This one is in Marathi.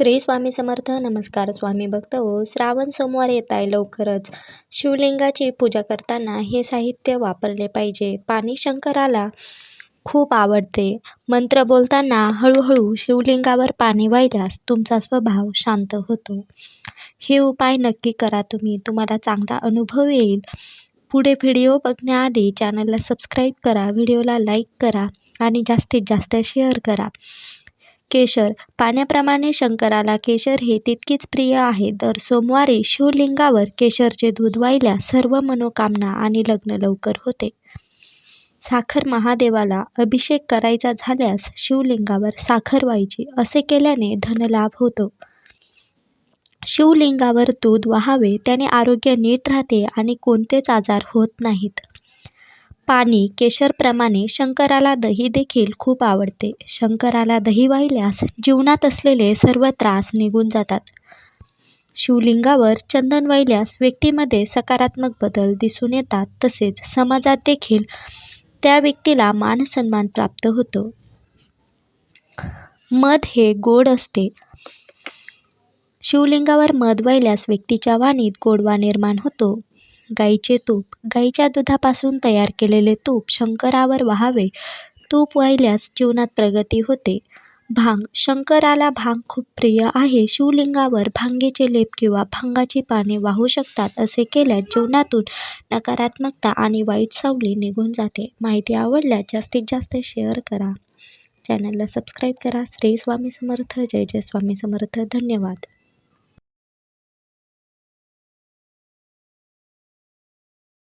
श्री स्वामी समर्थ. नमस्कार स्वामी भक्त हो श्रावण सोमवार येत आहे लवकरच. शिवलिंगाची पूजा करताना हे साहित्य वापरले पाहिजे. पाणी शंकराला खूप आवडते. मंत्र बोलताना हळूहळू शिवलिंगावर पाणी वाहिल्यास तुमचा स्वभाव शांत होतो. हे उपाय नक्की करा तुम्ही. तुम्हाला चांगला अनुभव येईल. पुढे व्हिडिओ बघण्याआधी चॅनलला सबस्क्राईब करा. व्हिडिओला लाईक करा आणि जास्तीत जास्त शेअर करा. केशर. पाण्याप्रमाणे शंकराला केशर हे तितकीच प्रिय आहे. दर सोमवारी शिवलिंगावर केशरचे दूध वाहिल्या सर्व मनोकामना आणि लग्न लवकर होते. साखर महादेवाला अभिषेक करायचा झाल्यास शिवलिंगावर साखर व्हायची असे केल्याने धनलाभ होतो. शिवलिंगावर दूध व्हावे त्याने आरोग्य नीट राहते आणि कोणतेच आजार होत नाहीत. पाणी केशरप्रमाणे शंकराला दही देखील खूप आवडते. शंकराला दही वाहिल्यास जीवनात असलेले सर्व त्रास निघून जातात. शिवलिंगावर चंदन वाहिल्यास व्यक्तीमध्ये सकारात्मक बदल दिसून येतात. तसेच समाजात देखील त्या व्यक्तीला मानसन्मान प्राप्त होतो. मध हे गोड असते. शिवलिंगावर मध वाहिल्यास व्यक्तीच्या वाणीत गोडवा निर्माण होतो. गाईचे तूप. गाईच्या दुधापासून तयार केलेले तूप शंकरावर व्हावे. तूप वाहिल्यास जीवनात प्रगती होते. भांग. शंकराला भांग खूप प्रिय आहे. शिवलिंगावर भांगेचे लेप किंवा भांगाची पाने वाहू शकतात असे केल्यास जीवनातून नकारात्मकता आणि वाईट सावली निघून जाते. माहिती आवडल्यास जास्तीत जास्त शेअर करा. चॅनलला सबस्क्राईब करा. श्री स्वामी समर्थ. जय जय स्वामी समर्थ. धन्यवाद.